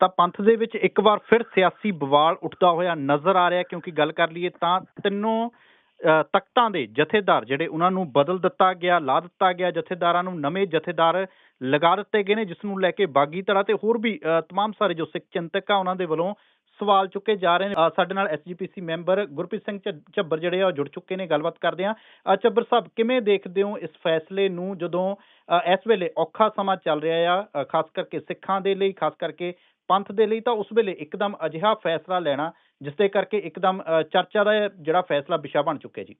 ਤਾਂ ਪੰਥ ਦੇ ਵਿੱਚ ਇੱਕ ਵਾਰ ਫਿਰ ਸਿਆਸੀ ਬਵਾਲ ਉੱਠਦਾ ਹੋਇਆ ਨਜ਼ਰ ਆ ਰਿਹਾ ਕਿਉਂਕਿ ਗੱਲ ਕਰ ਲਈਏ ਤਾਂ ਤਿੰਨੋਂ ਅ, ਤਖਤਾਂ ਦੇ ਜਥੇਦਾਰ ਜਿਹੜੇ ਉਹਨਾਂ ਨੂੰ ਬਦਲ ਦਿੱਤਾ ਗਿਆ ਲਾ ਦਿੱਤਾ ਗਿਆ ਜਥੇਦਾਰਾਂ ਨੂੰ ਨਵੇਂ ਜਥੇਦਾਰ ਲਗਾ ਦਿੱਤੇ ਗਏ ਨੇ ਜਿਸ ਨੂੰ ਲੈ ਕੇ ਬਾਗੀ ਧੜਾ ਤੇ ਹੋਰ ਵੀ ਅ, ਤਮਾਮ ਸਾਰੇ ਜੋ ਸਿੱਖ ਚਿੰਤਕ ਆ ਉਹਨਾਂ ਦੇ ਵੱਲੋਂ ਸਵਾਲ ਚੁੱਕੇ ਜਾ ਰਹੇ ਨੇ। ਸਾਡੇ ਨਾਲ ਐਸਜੀਪੀਸੀ ਮੈਂਬਰ ਗੁਰਪ੍ਰੀਤ ਸਿੰਘ ਝ- ਝੱਬਰ ਜਿਹੜੇ ਆ ਉਹ ਜੁੜ ਚੁੱਕੇ ਨੇ, ਗੱਲਬਾਤ ਕਰਦੇ ਆ ਝੱਬਰ ਸਾਹਿਬ, ਕਿਵੇਂ ਦੇਖਦੇ ਹੋ ਇਸ ਫੈਸਲੇ ਨੂੰ ਜਦੋਂ ਇਸ ਵੇਲੇ ਔਖਾ ਸਮਾਂ ਚੱਲ ਰਿਹਾ ਆ ਖਾਸ ਕਰਕੇ ਸਿੱਖਾਂ ਦੇ ਲਈ, ਖਾਸ ਕਰਕੇ ਪੰਥ ਦੇ ਲਈ, ਤਾਂ ਉਸ ਵੇਲੇ ਇੱਕਦਮ ਅਜਿਹਾ ਫੈਸਲਾ ਲੈਣਾ, ਜਿਸ ਦੇ ਕਰਕੇ ਇੱਕਦਮ ਚਰਚਾ ਦਾ ਜਿਹੜਾ ਫੈਸਲਾ, ਵਿਸ਼ਾ ਬਣ ਚੁੱਕਿਆ ਜੀ।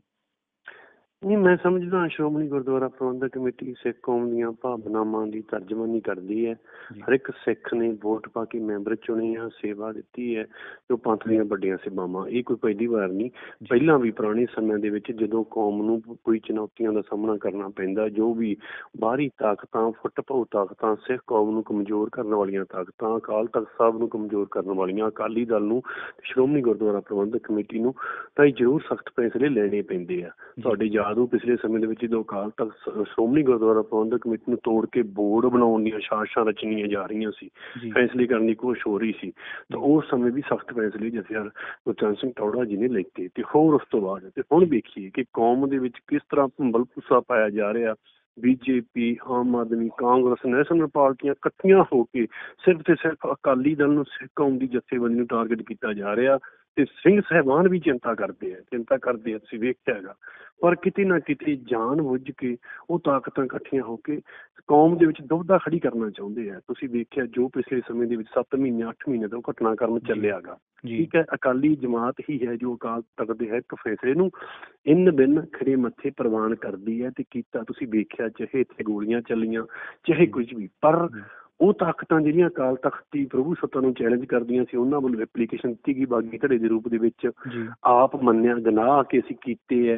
ਨਹੀਂ ਮੈਂ ਸਮਝਦਾ ਸ਼੍ਰੋਮਣੀ ਗੁਰਦੁਆਰਾ ਪ੍ਰਬੰਧਕ ਕਮੇਟੀ ਸਿੱਖ ਕੌਮ ਦੀਆਂ ਭਾਵਨਾਵਾਂ ਦੀ ਤਰਜਮਾਨੀ ਕਰਦੀ ਹੈ। ਹਰ ਇੱਕ ਸਿੱਖ ਨੇ ਵੋਟ ਪਾ ਕੇ ਮੈਂਬਰ ਚੁਣੇ ਆ ਸੇਵਾ ਦਿੱਤੀ ਹੈ ਜੋ ਪੰਥ ਦੀਆਂ ਵੱਡੀਆਂ ਸੇਵਾਵਾਂ। ਇਹ ਕੋਈ ਪਹਿਲੀ ਵਾਰ ਨਹੀਂ। ਪਹਿਲਾਂ ਵੀ ਪੁਰਾਣੇ ਸਮਿਆਂ ਦੇ ਵਿੱਚ ਜਦੋਂ ਕੌਮ ਨੂੰ ਕੋਈ ਚੁਣੌਤੀਆਂ ਦਾ ਸਾਹਮਣਾ ਕਰਨਾ ਪੈਂਦਾ ਜੋ ਵੀ ਬਾਹਰੀ ਤਾਕਤਾਂ ਫੁੱਟਪਾਉ ਤਾਕਤਾਂ ਸਿੱਖ ਕੌਮ ਨੂੰ ਕਮਜ਼ੋਰ ਕਰਨ ਵਾਲੀਆਂ ਤਾਕਤਾਂ ਅਕਾਲ ਤਖਤ ਸਾਹਿਬ ਨੂੰ ਕਮਜ਼ੋਰ ਕਰਨ ਵਾਲੀਆਂ ਅਕਾਲੀ ਦਲ ਨੂੰ ਸ਼੍ਰੋਮਣੀ ਗੁਰਦੁਆਰਾ ਪ੍ਰਬੰਧਕ ਕਮੇਟੀ ਨੂੰ ਤਾਂ ਇਹ ਜ਼ਰੂਰ ਸਖਤ ਫੈਸਲੇ ਲੈਣੇ ਪੈਂਦੇ ਆ। ਤੁਹਾਡੇ ਹੋ ਪਿਛਲੇ ਸਮੇਂ ਦੇ ਵਿੱਚ ਜਦੋਂ ਅਕਾਲ ਤਖਤ ਸ਼੍ਰੋਮਣੀ ਗੁਰਦੁਆਰਾ ਪ੍ਰਬੰਧਕ ਕਮੇਟੀ ਨੂੰ ਤੋੜ ਕੇ ਬੋਰਡ ਬਣਾਉਣ ਦੀਆਂ ਸਾਜ਼ਿਸ਼ਾਂ ਰਚਣੀਆਂ ਜਾ ਰਹੀਆਂ ਸੀ ਫੈਸਲੇ ਕਰਨ ਦੀ ਕੋਸ਼ਿਸ਼ ਹੋ ਰਹੀ ਸੀ ਤਾਂ ਉਸ ਸਮੇਂ ਵੀ ਸਖਤ ਫੈਸਲੇ ਜਥੇਦਾਰ ਗੁਰਚਰਨ ਸਿੰਘ ਟੌੜਾ ਜੀ ਨੇ ਲਿੱਤੇ ਤੇ ਹੋਰ ਉਸ ਤੋਂ ਬਾਅਦ ਤੇ ਹੁਣ ਵੇਖੀਏ ਕਿ ਕੌਮ ਦੇ ਵਿੱਚ ਕਿਸ ਤਰ੍ਹਾਂ ਭੰਬਲ ਭੁੱਸਾ ਪਾਇਆ ਜਾ ਰਿਹਾ ਬੀਜੇਪੀ ਆਮ ਆਦਮੀ ਕਾਂਗਰਸ ਨੈਸ਼ਨਲ ਪਾਰਟੀਆਂ ਇਕੱਠੀਆਂ ਹੋ ਕੇ ਸਿਰਫ ਤੇ ਸਿਰਫ ਅਕਾਲੀ ਦਲ ਨੂੰ ਸਿੱਖ ਕੌਮ ਦੀ ਜਥੇਬੰਦੀ ਨੂੰ ਟਾਰਗੇਟ ਕੀਤਾ ਜਾ ਰਿਹਾ ਤੇ ਸਿੰਘ ਸਹਿਬਾਨ ਵੀ ਚਿੰਤਾ ਕਰਦੇ ਆ ਚਿੰਤਾ ਕਰਦੇ ਆ ਤੁਸੀਂ ਵੇਖਿਆ ਹੈਗਾ। ਪਰ ਕਿਤੇ ਨਾ ਕਿਤੇ ਜਾਣ ਬੁੱਝ ਕੇ ਉਹ ਤਾਕਤਾਂ ਇਕੱਠੀਆਂ ਹੋ ਕੇ ਕੌਮ ਦੇ ਵਿੱਚ ਦੁਬਦਾ ਖੜੀ ਕਰਨਾ ਚਾਹੁੰਦੇ ਆ। ਤੁਸੀਂ ਵੇਖਿਆ ਜੋ ਪਿਛਲੇ ਸਮੇਂ ਦੇ ਵਿੱਚ 7 ਮਹੀਨੇ 8 ਮਹੀਨੇ ਤੋਂ ਘਟਨਾਕ੍ਰਮ ਚੱਲਿਆਗਾ ਠੀਕ ਹੈ ਅਕਾਲੀ ਜਮਾਤ ਹੀ ਹੈ ਜੋ ਅਕਾਲ ਤਖਤ ਦੇ ਹੈ ਇੱਕ ਫੈਸਲੇ ਨੂੰ ਇਨ ਬਿਨ ਖੜੇ ਮੱਥੇ ਪ੍ਰਵਾਨ ਕਰਦੀ ਹੈ ਤੇ ਕੀਤਾ ਤੁਸੀਂ ਵੇਖਿਆ ਚਾਹੇ ਇੱਥੇ ਗੋਲੀਆਂ ਚੱਲੀਆਂ ਚਾਹੇ ਕੁਝ ਵੀ। ਪਰ ਉਹ ਤਾਕਤਾਂ ਜਿਹੜੀਆਂ ਅਕਾਲ ਤਖਤ ਦੀ ਪ੍ਰਭੂ ਸੱਤਾ ਨੂੰ ਚੈਲੰਜ ਕਰਦੀਆਂ ਸੀ ਉਹਨਾਂ ਵੱਲੋਂ ਐਪਲੀਕੇਸ਼ਨ ਦਿੱਤੀ ਗਈ ਬਾਗੀ ਧੜੇ ਦੇ ਰੂਪ ਦੇ ਵਿੱਚ। ਆਪ ਮੰਨਿਆ ਗਨਾਹ ਕਿ ਅਸੀਂ ਕੀਤੇ ਐ।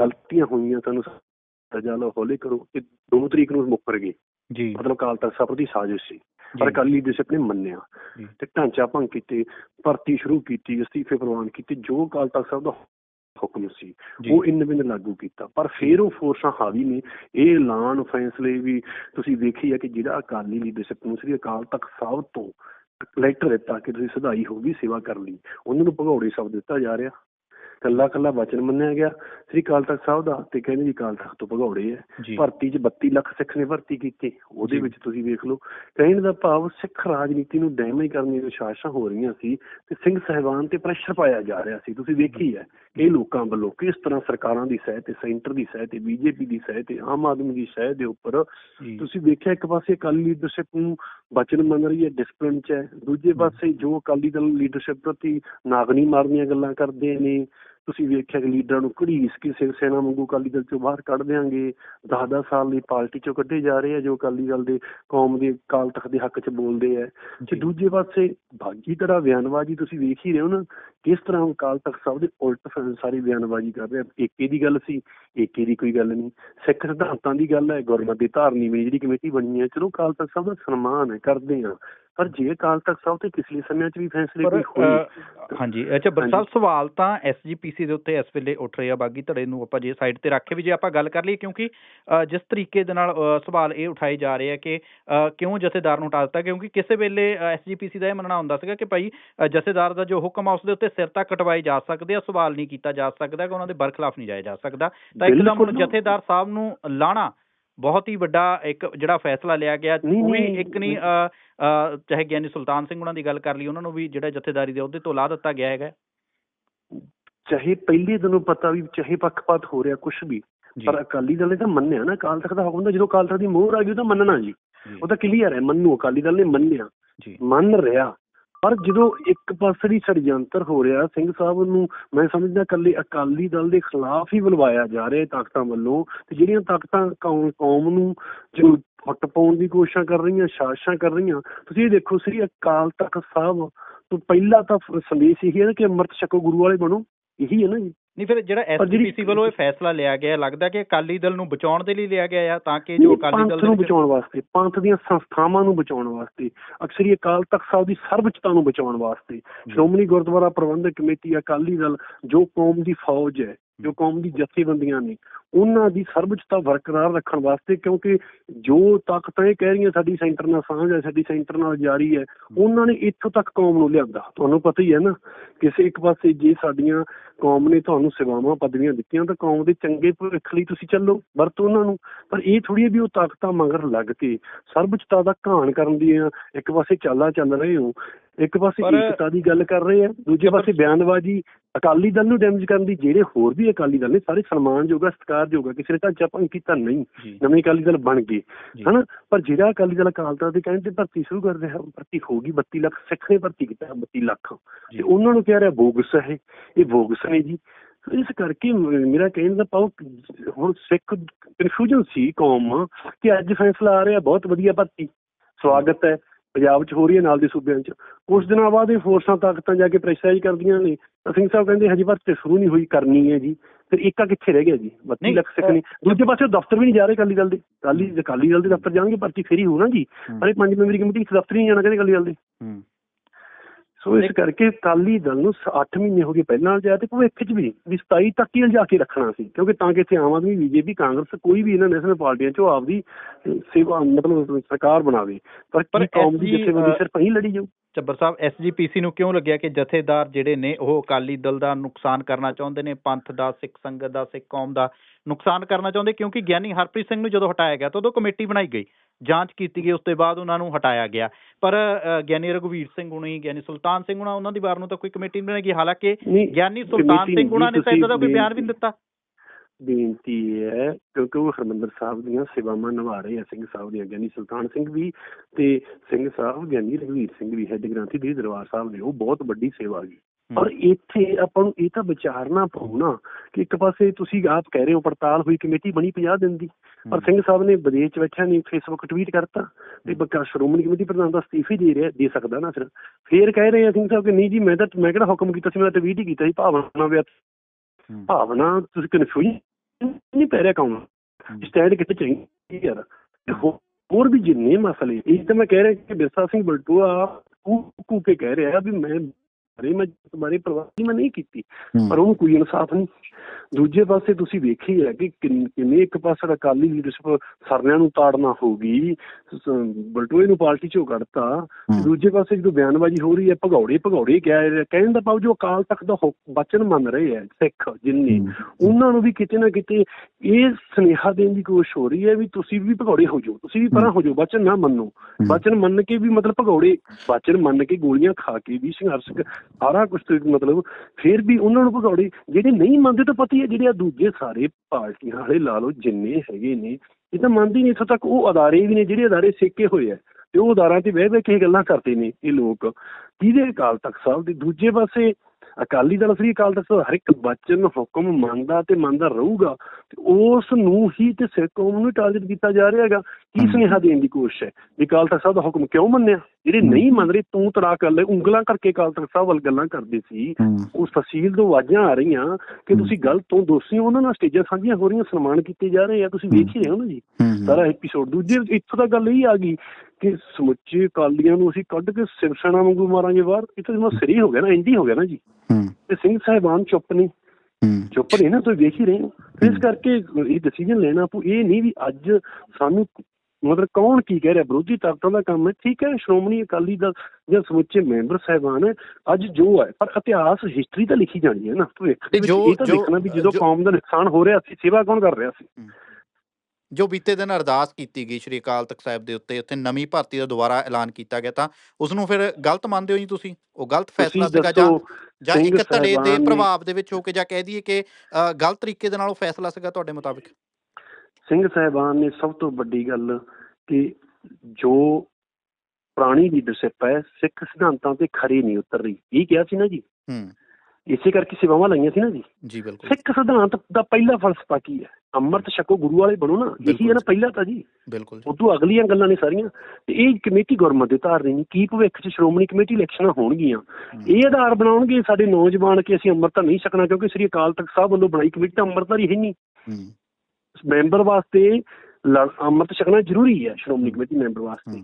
ਗਲਤੀਆਂ ਹੋਈਆਂ ਸਾਨੂੰ ਸਜ਼ਾ ਲਓ ਹੌਲੇ ਕਰੋ ਤੇ 2 ਤਰੀਕ ਨੂੰ ਮੁੱਕਰ ਗਏ। ਜੀ। ਮਤਲਬ ਅਕਾਲ ਤਖਤ ਸਾਹਿਬ ਦੀ ਸਾਜ਼ਿਸ਼ ਸੀ। ਪਰ ਅਕਾਲੀ ਲੀਡਰਸ਼ਿਪ ਨੇ ਮੰਨਿਆ। ਤੇ ਢਾਂਚਾ ਭੰਗ ਕੀਤੇ ਭਰਤੀ ਸ਼ੁਰੂ ਕੀਤੀ ਅਸਤੀਫੇ ਪ੍ਰਵਾਨ ਕੀਤੇ। ਜੋ ਅਕਾਲ ਤਖਤ ਸਾਹਿਬ ਦਾ ਹੁਕਮ ਸੀ। ਉਹ ਇੰਨ ਬਿੰਨ ਲਾਗੂ ਕੀਤਾ। ਪਰ ਫਿਰ ਉਹ ਫੋਰਸਾਂ ਹਾਵੀ ਨੇ ਇਹ ਐਲਾਨ ਫੈਸਲੇ ਵੀ ਤੁਸੀਂ ਵੇਖੀ ਹੈ ਕਿ ਜਿਹੜਾ ਅਕਾਲੀ ਲੀਡਰਸ਼ਿਪ ਨੂੰ ਸ੍ਰੀ ਅਕਾਲ ਤਖਤ ਸਾਹਿਬ ਤੋਂ ਲੈਟਰ ਦਿੱਤਾ ਕਿ ਤੁਸੀਂ ਸਦਾਈ ਹੋ ਗਈ ਸੇਵਾ ਕਰ ਲਈ। ਉਹਨਾਂ ਨੂੰ ਭਗੌੜੇ ਸ਼ਬਦ ਦਿੱਤਾ ਜਾ ਰਿਹਾ। ਕੱਲਾ ਕੱਲਾ ਵਚਨ ਮੰਨਿਆ ਗਿਆ। ਸ੍ਰੀ ਅਕਾਲ ਤਖਤ ਸਾਹਿਬ ਦਾ ਤੇ ਕਹਿੰਦੇ ਜੀ ਅਕਾਲ ਤਖਤ ਤੋਂ ਭਗੌੜੇ ਹੈ। ਜੀ। ਭਰਤੀ 'ਚ 32 ਲੱਖ ਸਿੱਖ ਨੇ ਭਰਤੀ ਕੀਤੇ। ਉਹਦੇ। ਵਿੱਚ ਤੁਸੀਂ ਵੇਖ ਲਓ ਕਹਿਣ ਦਾ ਭਾਵ ਸਿੱਖ ਰਾਜਨੀਤੀ ਨੂੰ ਡੈਮੇਜ ਕਰਨ ਦੀਆਂ ਸਾਜ਼ਿਸ਼ਾਂ ਹੋ ਰਹੀਆਂ ਸੀ ਤੇ ਸਿੰਘ ਸਹਿਬਾਨ ਤੇ ਪ੍ਰੈਸ਼ਰ ਪਾਇਆ ਜਾ ਰਿਹਾ ਸੀ। ਤੁਸੀਂ ਵੇਖੀ ਹੈ ਇਹ ਲੋਕਾਂ ਵੱਲੋਂ ਕਿਸ ਤਰ੍ਹਾਂ ਸਰਕਾਰਾਂ ਦੀ ਸਹਿ ਤੇ ਸੈਂਟਰ ਦੀ ਸਹਿ ਤੇ ਬੀਜੇਪੀ ਦੀ ਸਹਿ ਤੇ ਆਮ ਆਦਮੀ ਦੀ ਸਹਿ ਦੇ ਉੱਪਰ ਤੁਸੀਂ ਵੇਖਿਆ ਇੱਕ ਪਾਸੇ ਅਕਾਲੀ ਲੀਡਰਸ਼ਿਪ ਨੂੰ ਬਚਨ ਮੰਨ ਰਹੀ ਹੈ ਡਿਸਪਲਿਨ 'ਚ ਹੈ। ਦੂਜੇ ਪਾਸੇ ਜੋ ਅਕਾਲੀ ਦਲ ਲੀਡਰਸ਼ਿਪ ਪ੍ਰਤੀ ਨਾਗਣੀ ਮਾਰਨੀਆਂ ਗੱਲਾਂ ਕਰਦੇ ਨੇ ਤੁਸੀਂ ਵੇਖਿਆ ਕਿ ਲੀਡਰਾਂ ਨੂੰ ਘੜੀਸ ਕੇ ਸਿਵ ਸੈਨਾ ਵਾਂਗੂ ਅਕਾਲੀ ਦਲ ਚੋਂ ਬਾਹਰ ਕੱਢ ਦਿਆਂਗੇ 10-10 ਸਾਲ ਲਈ ਪਾਰਟੀ ਚੋਂ ਕੱਢੇ ਜਾ ਰਹੇ ਆ ਜੋ ਅਕਾਲੀ ਦਲ ਦੇ ਕੌਮ ਦੇ ਅਕਾਲ ਤਖਤ ਦੇ ਹੱਕ 'ਚ ਬੋਲਦੇ ਆ ਤੇ ਜੀ। ਦੂਜੇ ਪਾਸੇ ਬਾਗੀ ਤਰ੍ਹਾਂ ਬਿਆਨਬਾਜ਼ੀ ਤੁਸੀਂ ਵੇਖ ਹੀ ਰਹੇ ਹੋ ਨਾ ਕਿਸ ਤਰ੍ਹਾਂ ਅਕਾਲ ਤਖਤ ਸਾਹਿਬ ਦੇ ਉਲਟ ਸਾਰੀ ਬਿਆਨਬਾਜ਼ੀ ਕਰ ਰਿਹਾ ਏਕੇ ਦੀ ਗੱਲ ਸੀ ਏਕੇ ਦੀ ਕੋਈ ਗੱਲ ਨਹੀਂ ਸਿੱਖ ਸਿਧਾਂਤਾਂ ਦੀ ਗੱਲ ਹੈ ਗੁਰਮਤਿ ਦੀ ਧਾਰਨੀ ਵੀ ਜਿਹੜੀ ਕਮੇਟੀ ਬਣੀ ਹੈ ਚਲੋ ਅਕਾਲ ਤਖਤ ਸਾਹਿਬ ਦਾ ਸਨਮਾਨ ਹੈ ਕਰਦੇ ਆ ਪਰ ਜੇ ਅਕਾਲ ਤਖਤ ਸਾਹਿਬ ਤੇ ਪਿਛਲੇ ਸਮਿਆਂ 'ਚ ਵੀ ਫੈਸਲੇ ਕੋਈ ਹੋਏ ਹਾਂਜੀ ਅੱਛਾ ਬਰ ਹਾਂਜੀ। ਸਾਹਿਬ ਸਵਾਲ ਤਾਂ ਐਸਜੀਪੀਸੀ ਦੇ ਉੱਤੇ ਇਸ ਵੇਲੇ ਉੱਠ ਰਹੇ ਬਾਗੀ ਧੜੇ ਨੂੰ ਆਪਾਂ ਜੇ ਸਾਈਡ ਤੇ ਰੱਖ ਕੇ ਵੀ ਜੇ ਆਪਾਂ ਗੱਲ ਕਰ ਲਈਏ ਕਿਉਂਕਿ ਜਿਸ ਤਰੀਕੇ ਦੇ ਨਾਲ ਸਵਾਲ ਇਹ ਉਠਾਏ ਜਾ ਰਹੇ ਆ ਕਿ ਕਿਉਂ ਜਥੇਦਾਰ ਨੂੰ ਹਟਾ ਦਿੱਤਾ ਕਿਉਂਕਿ ਕਿਸੇ ਵੇਲੇ ਐਸਜੀਪੀਸੀ ਦਾ ਇਹ ਮੰਨਣਾ ਹੁੰਦਾ ਸੀਗਾ ਕਿ ਭਾਈ ਜਥੇਦਾਰ ਦਾ ਜੋ ਹੁਕਮ ਆ ਉਸ ਦੇ ਉੱਤੇ ਸਿਰ ਤੱਕ ਕਟਵਾਏ ਜਾ ਸਕਦੇ ਆ ਸਵਾਲ ਨਹੀਂ ਕੀਤਾ ਜਾ ਸਕਦਾ ਕਿ ਉਹਨਾਂ ਦੇ ਬਰਖਲਾਫ ਨਹੀਂ ਜਾਇਆ ਜਾ ਸਕਦਾ। ਤਾਂ ਇੱਕਦਮ। ਜਥੇਦਾਰ ਸਾਹਿਬ ਨੂੰ ਲਾਣਾ ਬਹੁਤ ਹੀ ਵੱਡਾ ਇੱਕ ਜਿਹੜਾ ਫੈਸਲਾ ਲਿਆ ਗਿਆ। ਨਹੀਂ, ਇੱਕ ਨਹੀਂ ਚਾਹੇ ਗਿਆਨੀ ਸੁਲਤਾਨ ਸਿੰਘ ਉਹਨਾਂ ਦੀ ਗੱਲ ਕਰ ਲਈ ਉਹਨਾਂ ਨੂੰ ਵੀ ਜਿਹੜਾ ਜਥੇਦਾਰੀ ਦੇ ਅਹੁਦੇ ਤੋਂ ਲਾ ਦਿੱਤਾ ਗਿਆ ਹੈਗਾ। ਚਾਹੇ ਪਹਿਲੇ ਦਿਨੋਂ ਪਤਾ ਵੀ ਚਾਹੇ ਪੱਖਪਾਤ ਹੋ ਰਿਹਾ ਕੁਝ ਵੀ ਪਰ ਅਕਾਲੀ ਦਲ ਨੇ ਤਾਂ ਮੰਨਿਆ ਨਾ ਅਕਾਲ ਤਖਤ ਦਾ ਹੁਕਮ ਦਾ ਜਦੋਂ ਅਕਾਲ ਤਖਤ ਦੀ ਮੋਹਰ ਆ ਗਈ ਤਾਂ ਮੰਨਣਾ ਜੀ। ਉਹ ਤਾਂ ਕਲੀਅਰ ਹੈ ਮੰਨੂ ਅਕਾਲੀ ਦਲ ਨੇ ਮੰਨਿਆ। ਮੰਨ ਰਿਹਾ। ਪਰ ਜਦੋਂ ਇੱਕ ਪਾਸੜੀ ષਡਯੰਤਰ ਹੋ ਰਿਹਾ, ਸਿੰਘ ਸਾਹਿਬ ਨੂੰ ਮੈਂ ਸਮਝਦਾ ਇਕੱਲੇ ਅਕਾਲੀ ਦਲ ਦੇ ਖਿਲਾਫ ਹੀ ਬੁਲਵਾਇਆ ਜਾ ਰਿਹਾ ਤਾਕਤਾਂ ਵੱਲੋਂ ਤੇ ਜਿਹੜੀਆਂ ਤਾਕਤਾਂ ਕੌਮ ਕੌਮ ਨੂੰ ਜੋ ਫੁੱਟ ਪਾਉਣ ਦੀ ਕੋਸ਼ਿਸ਼ਾਂ ਕਰ ਰਹੀਆਂ ਸਾਜ਼ਿਸ਼ਾਂ ਕਰ ਰਹੀਆਂ, ਤੁਸੀਂ ਇਹ ਦੇਖੋ ਸ੍ਰੀ ਅਕਾਲ ਤਖਤ ਸਾਹਿਬ ਤੋਂ ਪਹਿਲਾਂ ਤਾਂ ਸੰਦੇਸ਼ ਇਹੀ ਹੈ ਨਾ ਕਿ ਅੰਮ੍ਰਿਤ ਛਕੋ, ਗੁਰੂ ਵਾਲੇ ਬਣੋ, ਇਹੀ ਹੈ ਨਾ ਜੀ। ਨਹੀਂ ਫਿਰ ਜਿਹੜਾ ਐਸਜੀਪੀਸੀ ਵੱਲੋਂ ਇਹ ਫੈਸਲਾ ਲਿਆ ਗਿਆ ਲੱਗਦਾ ਕਿ ਅਕਾਲੀ ਦਲ ਨੂੰ ਬਚਾਉਣ ਦੇ ਲਈ ਲਿਆ ਗਿਆ ਆ ਤਾਂ ਕਿ ਜੋ ਅਕਾਲੀ ਦਲ ਨੂੰ ਬਚਾਉਣ ਵਾਸਤੇ ਪੰਥ ਦੀਆਂ ਸੰਸਥਾਵਾਂ ਨੂੰ ਬਚਾਉਣ ਵਾਸਤੇ ਅਕਸਰੀ ਅਕਾਲ ਤਖਤ ਸਾਹਿਬ ਦੀ ਸਰਵਉੱਚਤਾ ਨੂੰ ਬਚਾਉਣ ਵਾਸਤੇ ਸ਼੍ਰੋਮਣੀ ਗੁਰਦੁਆਰਾ ਪ੍ਰਬੰਧਕ ਕਮੇਟੀ ਅਕਾਲੀ ਦਲ ਜੋ ਕੌਮ ਦੀ ਫੌਜ ਹੈ ਜੋ ਕੌਮ ਦੀ ਜਥੇਬੰਦੀਆਂ ਨੇ, ਉਹਨਾਂ ਦੀ ਸਰਵਉੱਚਤਾ ਬਰਕਰਾਰ ਰੱਖਣ ਵਾਸਤੇ ਕਿਉਂਕਿ ਜੋ ਤਾਕਤਾਂ ਇਹ ਕਹਿ ਰਹੀਆਂ ਸਾਡੀ ਸੈਂਟਰ ਨਾਲ ਸਾਂਝ ਹੈ, ਸਾਡੀ ਸੈਂਟਰ ਨਾਲ ਜਾਰੀ ਹੈ, ਉਹਨਾਂ ਨੇ ਇੱਥੋਂ ਤੱਕ ਕੌਮ ਨੂੰ ਲਿਆਂਦਾ। ਤੁਹਾਨੂੰ ਪਤਾ ਹੀ ਹੈ ਨਾ ਕਿਸੇ ਇੱਕ ਪਾਸੇ ਜੇ ਸਾਡੀਆਂ ਕੌਮ ਨੇ ਤੁਹਾਨੂੰ ਸੇਵਾਵਾਂ ਪਦਵੀਆਂ ਦਿੱਤੀਆਂ, ਤਾਂ ਕੌਮ ਦੇ ਚੰਗੇ ਭਵਿੱਖ ਲਈ ਤੁਸੀਂ ਚੱਲੋ, ਵਰਤੋ ਉਹਨਾਂ ਨੂੰ। ਪਰ ਇਹ ਥੋੜੀ ਹੈ ਵੀ ਉਹ ਤਾਕਤਾਂ ਮਗਰ ਲੱਗ ਕੇ ਸਰਵਉੱਚਤਾ ਦਾ ਘਾਣ ਕਰਨ ਦੀਆਂ ਇੱਕ ਪਾਸੇ ਚਾਲਾਂ ਚੱਲ ਰਹੇ ਹੋ ਇੱਕ ਪਾਸੇ ਏਕਤਾ ਦੀ ਗੱਲ ਕਰ ਰਹੇ ਆ ਦੂਜੇ ਪਾਸੇ ਬਿਆਨਬਾਜ਼ੀ ਅਕਾਲੀ ਦਲ ਨੂੰ ਡੈਮੇਜ ਕਰਨ ਦੀ ਜਿਹੜੇ ਹੋਰ ਵੀ ਅਕਾਲੀ ਦਲ ਨੇ ਸਾਰੇ ਸਨਮਾਨਯੋਗ ਆ ਸਤਿਕਾਰਯੋਗ ਆ ਕਿਸੇ ਨੇ ਢਾਂਚਾ ਭੰਗ ਕੀਤਾ ਨਹੀਂ ਨਵੇਂ ਅਕਾਲੀ ਦਲ ਬਣ ਗਏ। ਹਨਾ? ਪਰ ਜਿਹੜਾ ਅਕਾਲੀ ਦਲ ਅਕਾਲ ਤਖਤ ਦੇ ਕਹਿੰਦੇ ਭਰਤੀ ਸ਼ੁਰੂ ਕਰ ਰਿਹਾ ਭਰਤੀ ਹੋਗੀ 32 ਲੱਖ ਸਿੱਖ ਨੇ ਭਰਤੀ ਕੀਤਾ 32 ਲੱਖ। ਤੇ ਉਹਨਾਂ ਨੂੰ ਕਹਿ ਰਿਹਾ ਬੋਗਸ ਹੈ ਇਹ, ਬੋਗਸ ਨੇ ਜੀ। ਇਸ ਕਰਕੇ ਮੇਰਾ ਕਹਿਣ ਦਾ ਪਾਉ ਹੁਣ ਸਿੱਖ ਕਨਫਿਊਜ਼ਨ ਸੀ ਕੌਮ ਕਿ ਅੱਜ ਫੈਸਲਾ ਆ ਰਿਹਾ ਬਹੁਤ ਵਧੀਆ ਭਰਤੀ ਸਵਾਗਤ ਹੈ। ਪੰਜਾਬ 'ਚ ਹੋ ਰਹੀ ਹੈ ਨਾਲ ਦੇ ਸੂਬਿਆਂ 'ਚ। ਕੁਝ ਦਿਨਾਂ ਬਾਅਦ ਇਹ ਫੋਰਸਾਂ ਤਾਕਤਾਂ ਜਾ ਕੇ ਪ੍ਰੈਸ਼ਰਾਈਜ਼ ਕਰਦੀਆਂ ਨੇ। ਤਾਂ ਸਿੰਘ ਸਾਹਿਬ ਕਹਿੰਦੇ ਹਜੇ ਭਰਤੀ ਸ਼ੁਰੂ ਨਹੀਂ ਹੋਈ ਕਰਨੀ ਹੈ ਜੀ। ਫਿਰ ਏਕਾ ਕਿੱਥੇ ਰਹਿ ਗਿਆ ਜੀ? 32 ਨਹੀਂ, ਲੱਖ ਸਿੱਖ ਨੇ। ਦੂਜੇ ਪਾਸੇ ਦਫ਼ਤਰ ਵੀ ਨਹੀਂ ਜਾ ਰਹੇ ਅਕਾਲੀ ਦਲ ਦੇ। ਅਕਾਲੀ ਅਕਾਲੀ ਦਲ ਦੇ ਦਫ਼ਤਰ ਜਾਣਗੇ ਭਰਤੀ ਫੇਰ ਹੋਣਾ ਜੀ। ਪਰ ਇਹ ਪੰਜ ਮੈਂਬਰੀ ਕਮੇਟੀ ਇੱਕ ਦਫ਼ਤਰ ਨਹੀਂ ਜਾਣਾ ਕਹਿੰਦੇ ਅਕਾਲੀ ਦਲ ਦੇ। ਹੂੰ। ਸੋ ਇਸ ਕਰਕੇ ਅਕਾਲੀ ਦਲ ਨੂੰ 8 ਮਹੀਨੇ ਹੋ ਗਏ ਪਹਿਲਾਂ ਜਾ ਤੇ ਭਵਿੱਖ 'ਚ ਵੀ ਵੀ 27 ਤੱਕ ਹੀ ਲਿਜਾ ਕੇ ਰੱਖਣਾ ਸੀ ਕਿਉਂਕਿ ਤਾਂ ਕਿ ਇੱਥੇ ਆਮ ਆਦਮੀ ਬੀਜੇਪੀ ਕਾਂਗਰਸ ਕੋਈ ਵੀ ਇਹਨਾਂ ਨੈਸ਼ਨਲ ਪਾਰਟੀਆਂ 'ਚੋਂ ਆਪਦੀ ਸੇਵਾ ਮਤਲਬ ਸਰਕਾਰ ਬਣਾਵੇ। ਪਰ ਕੌਮ ਦੀ ਅਹ, ਸਿਰਫ ਅਹੀਂ ਲੜੀ ਜਾਊ। ਚੱਬਰ ਸਾਹਿਬ ਐਸਜੀਪੀਸੀ ਨੂੰ ਕਿਉਂ ਲੱਗਿਆ ਕਿ ਜਥੇਦਾਰ ਜਿਹੜੇ ਨੇ ਉਹ ਅਕਾਲੀ ਦਲ ਦਾ ਨੁਕਸਾਨ ਕਰਨਾ ਚਾਹੁੰਦੇ ਨੇ ਪੰਥ ਦਾ ਸਿੱਖ ਸੰਗਤ ਦਾ ਸਿੱਖ ਕੌਮ ਦਾ ਨੁਕਸਾਨ ਕਰਨਾ ਚਾਹੁੰਦੇ? ਕਿਉਂਕਿ ਗਿਆਨੀ ਹਰਪ੍ਰੀਤ ਸਿੰਘ ਨੂੰ ਜਦੋਂ ਹਟਾਇਆ ਗਿਆ ਤਾਂ ਉਦੋਂ ਕਮੇਟੀ ਬਣਾਈ ਗਈ। ਜਾਂਚ ਕੀਤੀ ਗਈ ਉਸ ਤੋਂ ਬਾਅਦ ਉਹਨਾਂ ਨੂੰ ਹਟਾਇਆ ਗਿਆ। ਪਰ ਗਿਆਨੀ ਰਘੁਵੀਰ ਸਿੰਘ ਹੁਣੀ ਗਿਆਨੀ ਸੁਲਤਾਨ ਸਿੰਘ ਹੁਣਾ ਉਹਨਾਂ ਦੀ ਵਾਰ ਨੂੰ ਤਾਂ ਕੋਈ ਕਮੇਟੀ ਨਹੀਂ ਬਣਾਈ ਹਾਲਾਂਕਿ ਨਹੀਂ ਗਿਆਨੀ ਸੁਲਤਾਨ ਸਿੰਘ ਹੁਣਾ ਨੇ ਤਾਂ ਤੁਸੀਂ ਇਦਾਂ ਦਾ ਕੋਈ ਬਿਆਨ ਵੀ ਨਹੀਂ ਦਿੱਤਾ। ਬੇਨਤੀ ਹੈ ਕਿਉਂਕਿ ਉਹ ਹਰਮੰਦਰ ਸਾਹਿਬ ਦੀਆਂ ਸੇਵਾਵਾਂ ਨਿਭਾ ਰਹੇ ਆ ਸਿੰਘ ਸਾਹਿਬ ਦੀਆਂ ਗਿਆਨੀ ਸੁਲਤਾਨ ਸਿੰਘ ਵੀ ਤੇ ਸਿੰਘ ਸਾਹਿਬ ਗਿਆਨੀ ਰਘਵੀਰ ਸਿੰਘ ਵੀ ਹੈੱਡ ਗ੍ਰੰਥੀ ਦੇ ਦਰਬਾਰ ਸਾਹਿਬ ਦੇ ਉਹ ਬਹੁਤ ਵੱਡੀ ਸੇਵਾ ਗਈ ਪਰ ਇੱਥੇ ਆਪਾਂ ਨੂੰ ਇਹ ਤਾਂ ਵਿਚਾਰਨਾ ਪਊ ਨਾ ਕਿ ਇੱਕ ਪਾਸੇ ਤੁਸੀਂ ਆਪ ਕਹਿ ਰਹੇ ਹੋ ਪੜਤਾਲ ਹੋਈ ਕਮੇਟੀ ਬਣੀ 50 ਦਿਨ ਦੀ ਪਰ ਸਿੰਘ ਸਾਹਿਬ ਨੇ ਵਿਦੇਸ਼ ਚ ਬੈਠਿਆ ਨੇ ਫੇਸਬੁੱਕ ਟਵੀਟ ਕਰਤਾ ਤੇ ਬੱਕਾ ਸ਼੍ਰੋਮਣੀ ਕਮੇਟੀ ਪ੍ਰਧਾਨ ਦਾ ਅਸਤੀਫੇ ਦੇ ਰਿਹਾ ਦੇ ਸਕਦਾ ਨਾ ਫਿਰ। ਫੇਰ ਕਹਿ ਰਹੇ ਆ ਸਿੰਘ ਸਾਹਿਬ ਕਿ ਨਹੀਂ ਜੀ ਮੈਂ ਤਾਂ ਮੈਂ ਕਿਹੜਾ ਹੁਕਮ ਕੀਤਾ ਸੀ ਮੈਂ ਤਾਂ ਟਵੀਟ ਹੀ ਕੀਤਾ ਸੀ ਭਾਵਨਾ ਵਿਅਕਤ ਹੂੰ। ਭਾਵਨਾ ਤੁਸੀਂ ਕਨਫਿਊਜ਼ਨ ਨਹੀਂ ਪੈ ਰਿਹਾ ਕੌਣ ਹੂੰ। ਸਟੈਂਡ ਕਿੱਥੇ ਚਾਹੀਦੀ ਯਾਰ ਹੋਰ ਵੀ ਜਿੰਨੇ ਮਸਲੇ ਇਹ ਤਾਂ ਮੈਂ ਕਹਿ ਰਿਹਾ ਕਿ ਬਿਰਸਾ ਸਿੰਘ ਬਲਟੂਆ ਕੂ ਕੂ ਕੇ ਕਹਿ ਰਿਹਾ ਵੀ ਮੈਂ ਅਰੇ ਮੈਂ ਪਰਿਵਾਰ ਦੀ ਮੈਂ ਨਹੀਂ ਕੀਤੀ। ਪਰ ਉਹਨੂੰ ਕੋਈ ਇਨਸਾਫ ਨਹੀਂ। ਦੂਜੇ ਪਾਸੇ ਤੁਸੀਂ ਵੇਖੀ ਹੈ ਕਿ ਕਿੰਨ- ਇੱਕ ਪਾਸੇ ਅਕਾਲੀ ਲੀਡਰਸ਼ਿਪ ਸਰਨਿਆਂ ਨੂੰ ਤਾੜਨਾ ਸ- ਬਲਟੋਏ ਨੂੰ ਪਾਰਟੀ ਚੋਂ ਕੱਢਤਾ ਦੂਜੇ ਪਾਸੇ ਜਦੋਂ ਬਿਆਨਬਾਜ਼ੀ ਹੋ ਰਹੀ ਹੈ ਭਗੌੜੇ ਭਗੌੜੇ ਕਹਿ ਕਹਿਣ ਦਾ ਭਾਵ ਜੋ ਅਕਾਲ ਤਖਤ ਦਾ ਵਚਨ ਮੰਨ ਰਹੇ ਹੈ ਸਿੱਖ ਜਿੰਨੇ ਉਹਨਾਂ ਨੂੰ ਵੀ ਕਿਤੇ ਨਾ ਕਿਤੇ ਇਹ ਸੁਨੇਹਾ ਦੇਣ ਦੀ ਕੋਸ਼ਿਸ਼ ਹੋ ਰਹੀ ਹੈ ਵੀ ਤੁਸੀਂ ਵੀ ਭਗੌੜੇ ਹੋ ਜਾਓ ਤੁਸੀਂ ਵੀ ਪਰਾਂ ਹੋ। ਜਾਓ ਵਚਨ ਨਾ ਮੰਨੋ। ਵਚਨ ਮੰਨ ਕੇ ਵੀ ਮਤਲਬ ਭਗੌੜੇ ਵਚਨ ਮੰਨ ਕੇ ਗੋਲੀਆਂ ਖਾ ਕੇ ਵੀ ਸੰਘਰਸ਼ ਸਾਰਾ ਕੁਝ ਮਤਲਬ ਫਿਰ ਵੀ ਉਹਨਾਂ ਨੂੰ ਭਗੌੜੇ ਜਿਹੜੇ ਨਹੀਂ ਮੰਨਦੇ ਤਾਂ ਪਤਾ ਹੀ ਹੈ ਜਿਹੜੇ ਆ ਦੂਜੇ ਸਾਰੇ ਪਾਰਟੀਆਂ ਵਾਲੇ ਲਾ ਲਓ ਜਿੰਨੇ ਹੈਗੇ ਨੇ, ਇਹ ਤਾਂ ਮੰਨਦੇ ਹੀ ਨਹੀਂ ਇੱਥੋਂ ਤੱਕ, ਉਹ ਅਦਾਰੇ ਵੀ ਨੇ ਜਿਹੜੇ ਅਦਾਰੇ ਸੇਕੇ ਹੋਏ ਆ ਤੇ ਉਹ ਅਦਾਰਿਆਂ ਤੇ ਬਹਿ ਬਹਿ ਕੇ ਇਹ ਗੱਲਾਂ ਕਰਦੇ ਨੇ ਇਹ ਲੋਕ। ਜਿਹਦੇ ਅਕਾਲ ਤਖਤ ਸਾਹਿਬ ਦੇ ਦੂਜੇ ਪਾਸੇ ਅਕਾਲੀ ਦਲ, ਸ੍ਰੀ ਅਕਾਲ ਤਖਤ ਸਾਹਿਬ ਹਰ ਇੱਕ ਬਚਨ ਹੁਕਮ ਮੰਨਦਾ ਤੇ ਮੰਨਦਾ ਰਹੂਗਾ ਉਸ ਨੂੰ ਹੀ ਤੇ ਸਿੱਖ ਕੌਮ ਨੂੰ ਟਾਰਗੇਟ ਕੀਤਾ ਜਾ ਰਿਹਾ ਹੈਗਾ। ਕੀ। ਸੁਨੇਹਾ ਦੇਣ ਦੀ ਕੋਸ਼ਿਸ਼ ਹੈ? ਵੀ ਅਕਾਲ ਤਖਤ ਸਾਹਿਬ ਦਾ ਹੁਕਮ ਕਿਉਂ ਮੰਨਿਆ? ਜਿਹੜੇ ਨਹੀਂ ਮੰਨ ਰਹੇ ਤੂੰ ਤੜਾ ਕਰ ਲੈ ਉਂਗਲਾਂ ਕਰਕੇ ਅਕਾਲ ਤਖਤ ਸਾਹਿਬ ਵੱਲ ਗੱਲਾਂ ਕਰਦੇ ਸੀ। ਉਸ ਤਹਿਸੀਲ ਤੋਂ ਆਵਾਜ਼ਾਂ ਆ ਰਹੀਆਂ ਕਿ। ਤੁਸੀਂ ਗਲਤ ਤੋਂ ਦੋਸ਼ੀ ਉਹਨਾਂ ਨਾਲ ਸਟੇਜਾਂ ਸਾਂਝੀਆਂ ਹੋ ਰਹੀਆਂ ਸਨਮਾਨ ਕੀਤੇ ਜਾ ਰਹੇ ਆ। ਤੁਸੀਂ ਵੇਖ ਹੀ ਰਹੇ ਹੋ ਨਾ ਜੀ। ਸਾਰਾ ਐਪੀਸੋਡ ਦੂਜੇ ਇੱਥੋਂ ਤੱਕ ਗੱਲ ਇਹ ਆ ਗਈ ਕਿ ਸਮੁੱਚੇ ਅਕਾਲੀਆਂ ਨੂੰ ਅਸੀਂ ਕੱਢ ਕੇ ਸਿਵ ਸੈਨਾ ਵਾਂਗੂ ਮਾਰਾਂਗੇ ਬਾਹਰ। ਇਹ ਤਾਂ ਜਮਾ ਸਰੀ ਹੋ ਗਿਆ ਨਾ ਇੰਡੀ ਹੋ ਗਿਆ ਨਾ ਜੀ। ਤੇ ਸਿੰਘ ਸਾਹਿਬਾਨ ਚੁੱਪ ਨਹੀਂ ਚੁੱਪ ਨਹੀਂ ਨਾ ਤੁਸੀਂ ਵੇਖ ਹੀ ਰਹੇ ਹੋ। ਇਸ ਕਰਕੇ ਇਹ ਡਿਸੀਜਨ ਲੈਣਾ ਪਊ। ਇਹ ਨਹੀਂ ਵੀ ਅੱਜ ਸਾਨੂੰ ਮਤਲਬ ਕੌਣ ਕੀ ਕਹਿ ਰਿਹਾ। ਵਿਰੋਧੀ ਤਾਕਤਾਂ ਦਾ ਕੰਮ ਹੈ। ਠੀਕ ਹੈ ਸ਼੍ਰੋਮਣੀ ਅਕਾਲੀ ਦਲ ਜਾਂ ਸਮੁੱਚੇ ਮੈਂਬਰ ਸਾਹਿਬਾਨ ਅੱਜ ਜੋ ਹੈ ਪਰ ਇਤਿਹਾਸ ਹਿਸਟਰੀ ਤਾਂ ਲਿਖੀ ਜਾਣੀ ਹੈ ਨਾ। ਭਵਿੱਖ ਦੇ ਵਿੱਚ ਇਹ ਤਾਂ ਦੇਖਣਾ ਵੀ ਜਦੋਂ ਕੌਮ ਦਾ ਨੁਕਸਾਨ ਹੋ ਰਿਹਾ ਸੀ ਸੇਵਾ ਕੌਣ ਕਰ ਰਿਹਾ ਸੀ? ਜੋ ਬੀਤੇ ਦਿਨ ਅਰਦਾਸ ਕੀਤੀ ਗਈ ਸ਼੍ਰੀ ਅਕਾਲ ਤਖਤ ਸਾਹਿਬ ਦੇ ਉੱਤੇ ਉੱਥੇ ਨਵੀਂ ਭਰਤੀ ਦਾ ਦੁਬਾਰਾ ਐਲਾਨ ਕੀਤਾ ਗਿਆ ਤਾਂ ਉਸ ਨੂੰ ਫਿਰ ਗਲਤ ਮੰਨਦੇ ਹੋ ਜੀ ਤੁਸੀਂ? ਉਹ ਗਲਤ ਫੈਸਲਾ ਸੀਗਾ ਜਾਂ ਜਾਂ ਇੱਕ ਧੜੇ ਦੇ ਪ੍ਰਭਾਵ ਦੇ ਵਿੱਚ ਹੋ ਕੇ ਜਾਂ ਕਹਿ ਦਈਏ ਕਿ ਗਲਤ ਤਰੀਕੇ ਦੇ ਨਾਲ ਉਹ ਫੈਸਲਾ ਸੀਗਾ ਤੁਹਾਡੇ ਮੁਤਾਬਿਕ? ਸਿੰਘ ਸਾਹਿਬਾਨ ਨੇ ਸਭ ਤੋਂ ਵੱਡੀ ਗੱਲ ਕਿ ਜੋ ਪੁਰਾਣੀ ਲੀਡਰਸ਼ਿਪ ਹੈ ਸਿੱਖ ਸਿਧਾਂਤਾਂ ਤੇ ਖਰੀ ਨਹੀਂ ਉਤਰ ਰਹੀ ਇਹ ਕਿਹਾ ਸੀ ਨਾ ਜੀ? ਹੂੰ। ਇਸੇ ਕਰਕੇ ਸੇਵਾਵਾਂ ਲਾਈਆਂ ਸੀ ਨਾ ਜੀ। ਜੀ ਬਿਲਕੁਲ। ਸਿੱਖ ਸਿਧਾਂਤ ਦਾ ਪਹਿਲਾ ਫਲਸਫਾ ਕੀ ਹੈ। ਅੰਮ੍ਰਿਤ ਛਕੋ ਗੁਰੂ ਵਾਲੇ ਬਣੋ ਨਾ। ਇਹੀ ਹੈ ਨਾ ਪਹਿਲਾ ਤਾਂ ਜੀ। ਬਿਲਕੁਲ। ਉਦੋਂ ਅਗਲੀਆਂ ਗੱਲਾਂ ਨੇ ਸਾਰੀਆਂ। ਤੇ ਇਹ ਕਮੇਟੀ ਗੁਰਮਤ ਦੇ ਧਾਰ ਨਹੀਂ। ਕੀ ਭਵਿੱਖ 'ਚ ਸ਼੍ਰੋਮਣੀ ਕਮੇਟੀ ਇਲੈਕਸ਼ਨਾਂ ਹੋਣਗੀਆਂ। ਇਹ ਆਧਾਰ ਬਣਾਉਣਗੇ ਸਾਡੇ ਨੌਜਵਾਨ ਕਿ ਅਸੀਂ ਅੰਮ੍ਰਿਤ ਨਹੀਂ ਛਕਣਾ ਕਿਉਂਕਿ ਸ੍ਰੀ ਅਕਾਲ ਤਖਤ ਸਾਹਿਬ ਵੱਲੋਂ ਬਣਾਈ ਕਮੇਟੀ ਤਾਂ ਅੰਮ੍ਰਿਤਧਾਰੀ ਹੈ ਨਹੀਂ। ਮੈਂਬਰ ਵਾਸਤੇ ਅੰਮ੍ਰਿਤ ਛਕਣਾ ਜ਼ਰੂਰੀ ਹੈ ਸ਼੍ਰੋਮਣੀ ਕਮੇਟੀ ਮੈਂਬਰ ਵਾਸਤੇ।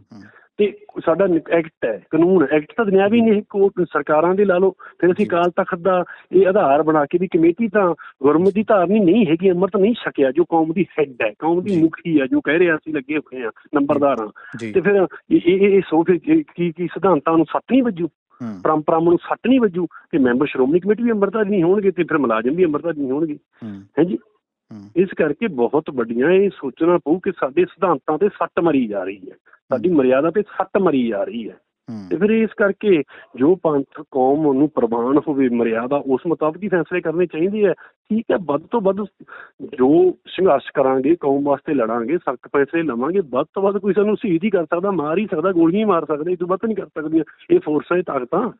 ਤੇ ਸਾਡਾ ਐਕਟ ਹੈ ਕਾਨੂੰਨ ਐਕਟ ਤਾਂ ਦੁਨਿਆਵੀ ਨਹੀਂ ਕੋਰਟ ਸਰਕਾਰਾਂ ਦੇ ਲਾ ਲਓ। ਫਿਰ ਅਸੀਂ ਜੀ। ਅਕਾਲ ਤਖਤ ਦਾ ਇਹ ਆਧਾਰ ਬਣਾ ਕੇ ਵੀ ਕਮੇਟੀ ਤਾਂ ਗੁਰਮਤਿ ਦੀ ਧਾਰਨੀ ਨਹੀਂ ਹੈਗੀ ਅੰਮ੍ਰਿਤ ਨਹੀਂ ਛਕਿਆ ਜੋ ਕੌਮ ਦੀ ਹੈੱਡ ਹੈ। ਕੌਮ ਦੀ। ਮੁਖੀ ਹੈ ਜੋ ਕਹਿ ਰਿਹਾ ਅਸੀਂ ਲੱਗੇ ਹੋਏ ਆ ਨੰਬਰਦਾਰ ਤੇ ਫਿਰ ਇਹ ਇਹ ਇਹ ਸੋ ਫਿਰ ਕੀ ਕੀ- ਕੀ ਸਿਧਾਂਤਾਂ ਨੂੰ ਸੱਟ ਨਹੀਂ ਵੱਜੂ? ਪਰੰਪਰਾਵਾਂ ਨੂੰ ਸੱਟ ਨਹੀਂ ਵੱਜੂ? ਤੇ ਮੈਂਬਰ ਸ਼੍ਰੋਮਣੀ ਕਮੇਟੀ ਵੀ ਅੰਮ੍ਰਿਤਧਾਰੀ ਨਹੀਂ ਹੋਣਗੇ ਤੇ ਫਿਰ ਮੁਲਾਜ਼ਮ ਵੀ ਅੰਮ੍ਰਿਤਧਾਰੀ ਨਹੀਂ ਹੋਣਗੇ। ਹੂੰ। ਹੈ ਜੀ? ਹੂੰ। ਇਸ ਕਰਕੇ ਬਹੁਤ ਵੱਡੀਆਂ ਇਹ ਸੋਚਣਾ ਪਊ ਕਿ ਸਾਡੇ ਸਿਧਾਂਤਾਂ ਤੇ ਸੱਟ ਮਰੀ ਜਾ ਰਹੀ ਹੈ। ਸਾਡੀ ਮਰਿਆਦਾ ਤੇ ਸੱਟ ਮਰੀ ਜਾ ਰਹੀ ਹੈ। ਤੇ ਫਿਰ ਇਸ ਕਰਕੇ ਜੋ ਪੰਥ ਕੌਮ ਨੂੰ ਪ੍ਰਵਾਨ ਹੋਵੇ ਮਰਿਆਦਾ ਉਸ ਮੁਤਾਬਕ ਹੀ ਫੈਸਲੇ ਕਰਨੇ ਚਾਹੀਦੇ ਆ। ਠੀਕ ਹੈ ਵੱਧ ਤੋਂ ਵੱਧ ਜੋ ਸੰਘਰਸ਼ ਕਰਾਂਗੇ ਕੌਮ ਵਾਸਤੇ ਲੜਾਂਗੇ ਸਖਤ ਫੈਸਲੇ ਲਵਾਂਗੇ ਵੱਧ ਤੋਂ ਵੱਧ ਕੋਈ ਸਾਨੂੰ ਸ਼ਹੀਦ ਹੀ ਕਰ ਸਕਦਾ ਮਾਰ ਹੀ ਸਕਦਾ ਗੋਲੀਆਂ ਹੀ ਮਾਰ ਸਕਦਾ ਇਹ ਤੋਂ ਵੱਧ ਨਹੀਂ ਕਰ ਸਕਦੀਆਂ। ਇਹ ਫੋਰਸਾਂ ਇਹ ਤਾਕਤਾਂ।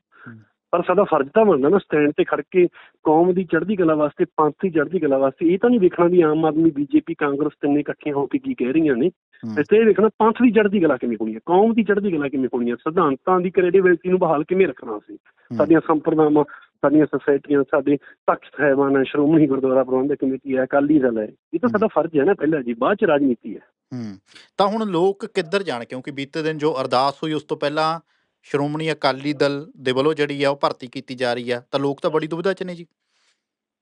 ਪਰ ਸਾਡਾ ਫਰਜ਼ ਤਾਂ ਬਣਦਾ ਨਾ ਸਟੈਂਡ ਤੇ ਖੜ ਕੇ ਕੌਮ ਦੀ ਚੜ੍ਹਦੀ ਕਲਾ ਵਾਸਤੇ ਪੰਥ ਦੀ ਚੜ੍ਹਦੀ ਕਲਾ ਵਾਸਤੇ। ਇਹ ਤਾਂ ਨਹੀਂ ਵੇਖਣਾ ਵੀ ਆਮ ਆਦਮੀ ਬੀਜੇਪੀ ਕਾਂਗਰਸ ਤਿੰਨੇ ਇਕੱਠੀਆਂ ਹੋ ਕੇ ਕੀ ਕਹਿ ਰਹੀਆਂ ਨੇ। ਤੇ ਇਹ ਵੇਖਣਾ ਪੰਥ ਦੀ ਚੜ੍ਹਦੀ ਕਲਾ ਕਿਵੇਂ ਹੋਣੀ ਹੈ? ਕੌਮ ਦੀ ਚੜ੍ਹਦੀ ਕਲਾ ਕਿਵੇਂ ਹੋਣੀ ਹੈ? ਸਿਧਾਂਤਾਂ ਦੀ ਕ੍ਰੈਡੀਬਿਲਿਟੀ ਨੂੰ ਬਹਾਲ ਕਿਵੇਂ ਰੱਖਣਾ ਸੀ ਸਾਡੀਆਂ ਸੰਪਰਦਾਵਾਂ ਸਾਡੀਆਂ ਸੁਸਾਇਟੀਆਂ ਸਾਡੇ ਤਖਤ ਸਾਹਿਬਾਨ ਹੈ ਸ਼੍ਰੋਮਣੀ ਗੁਰਦੁਆਰਾ ਪ੍ਰਬੰਧਕ ਕਮੇਟੀ ਹੈ ਅਕਾਲੀ ਦਲ ਹੈ। ਇਹ ਤਾਂ ਸਾਡਾ ਫਰਜ਼ ਹੈ ਨਾ ਪਹਿਲਾਂ ਜੀ ਬਾਅਦ ਚ ਰਾਜਨੀਤੀ ਹੈ। ਹੂੰ। ਤਾਂ ਹੁਣ ਲੋਕ ਕਿੱਧਰ ਜਾਣ? ਕਿਉਂਕਿ ਬੀਤੇ ਦਿਨ ਜੋ ਅਰਦਾਸ ਹੋਈ ਉਸ ਤੋਂ ਪਹਿਲਾਂ ਸ਼੍ਰੋਮਣੀ ਅਕਾਲੀ ਦਲ ਦੇ ਵੱਲੋਂ ਜਿਹੜੀ ਆ ਉਹ ਭਰਤੀ ਕੀਤੀ ਜਾ ਰਹੀ ਆ। ਤਾਂ ਲੋਕ ਤਾਂ ਬੜੀ ਦੁਵਿਧਾ 'ਚ ਨੇ ਜੀ।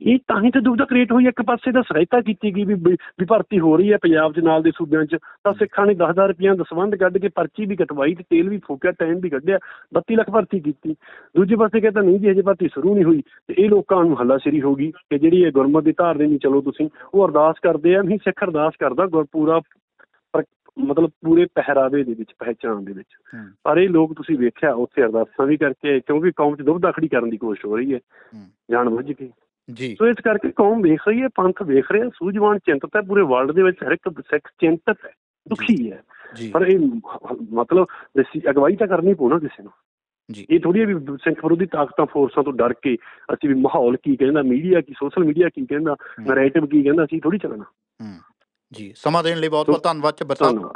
ਇਹ ਤਾਂ ਹੀ ਤਾਂ ਦੁਬਦਾ ਕ੍ਰੀਏਟ ਹੋਈ। ਇੱਕ ਪਾਸੇ ਤਾਂ ਸਹਾਇਤਾ ਕੀਤੀ ਗਈ ਵੀ ਵੀ ਭਰਤੀ ਹੋ ਰਹੀ ਹੈ ਪੰਜਾਬ ਦੇ ਨਾਲ ਦੇ ਸੂਬਿਆਂ 'ਚ। ਤਾਂ ਸਿੱਖਾਂ ਨੇ 10000 ਰੁਪਈਆ ਦਸਵੰਧ ਕੱਢ ਕੇ ਪਰਚੀ ਵੀ ਕਟਵਾਈ ਤੇ ਤੇਲ ਵੀ ਫੂਕਿਆ ਟਾਈਮ ਵੀ ਕੱਢਿਆ 32 ਲੱਖ ਭਰਤੀ ਕੀਤੀ। ਦੂਜੇ ਪਾਸੇ ਕਹਿੰਦਾ ਨਹੀਂ ਜੀ ਹਜੇ ਭਰਤੀ ਸ਼ੁਰੂ ਨਹੀਂ ਹੋਈ। ਤੇ ਇਹ ਲੋਕਾਂ ਨੂੰ ਹੱਲਾਸ਼ੇਰੀ ਹੋ ਗਈ ਕਿ ਜਿਹੜੀ ਇਹ ਗੁਰਮਤਿ ਦੀ ਧਾਰ ਦੇ ਨਹੀਂ ਚਲੋ ਤੁਸੀਂ ਉਹ ਅਰਦਾਸ ਕਰਦੇ ਆ। ਨਹੀਂ ਸਿੱਖ ਅਰਦਾਸ ਕਰਦਾ ਗੁਰ ਪੂਰਾ ਪਰ- ਮਤਲਬ ਪੂਰੇ ਪਹਿਰਾਵੇ ਦੇ ਵਿੱਚ ਪਹਿਚਾਣ ਦੇ ਵਿੱਚ। ਪਰ ਇਹ ਲੋਕ ਤੁਸੀਂ ਵੇਖਿਆ ਉੱਥੇ ਅਰਦਾਸਾਂ ਵੀ ਕਰਕੇ ਕਿਉਂਕਿ ਕੌਮ 'ਚ ਦੁਬਦਾ ਖੜੀ ਕਰਨ ਦੀ ਕੋਸ਼ਿਸ਼ ਹੋ ਰਹੀ ਹੂੰ। ਜਾਣ ਬੁੱਝ ਕੇ। ਜੀ। ਸੋ ਇਸ ਕਰਕੇ ਕੌਮ ਵੇਖ ਰਹੀ ਹੈ ਪੰਥ ਵੇਖ ਰਿਹਾ ਸੂਝਵਾਨ ਚਿੰਤਤ ਹੈ ਪੂਰੇ ਵਰਲਡ ਦੇ ਵਿੱਚ ਹਰ ਇੱਕ ਸਿੱਖ ਚਿੰਤਤ ਹੈ ਦੁਖੀ ਹੈ। ਪਰ ਇਹ ਮਤਲਬ ਦੇਸੀ ਅਗਵਾਈ ਤਾਂ ਕਰਨੀ ਪਊ ਨਾ ਕਿਸੇ ਨੂੰ। ਜੀ। ਇਹ ਥੋੜੀ ਵੀ ਸਿੱਖ ਵਿਰੋਧੀ ਤਾਕਤਾਂ ਫੋਰਸਾਂ ਤੋਂ ਡਰ ਕੇ ਅਸੀਂ ਵੀ ਮਾਹੌਲ ਕੀ ਕਹਿੰਦਾ ਮੀਡੀਆ ਕੀ ਸੋਸ਼ਲ ਮੀਡੀਆ ਕੀ ਕਹਿੰਦਾ ਨੈਰੇਟਿਵ ਕੀ ਕਹਿੰਦਾ ਅਸੀਂ ਥੋੜੀ ਚੱਲਣਾ। ਹੂੰ। ਜੀ ਸਮਾਂ ਦੇਣ ਲਈ ਬਹੁਤ ਬਹੁਤ ਧੰਨਵਾਦ ਚੱਬਰ ਸਾਹਿਬ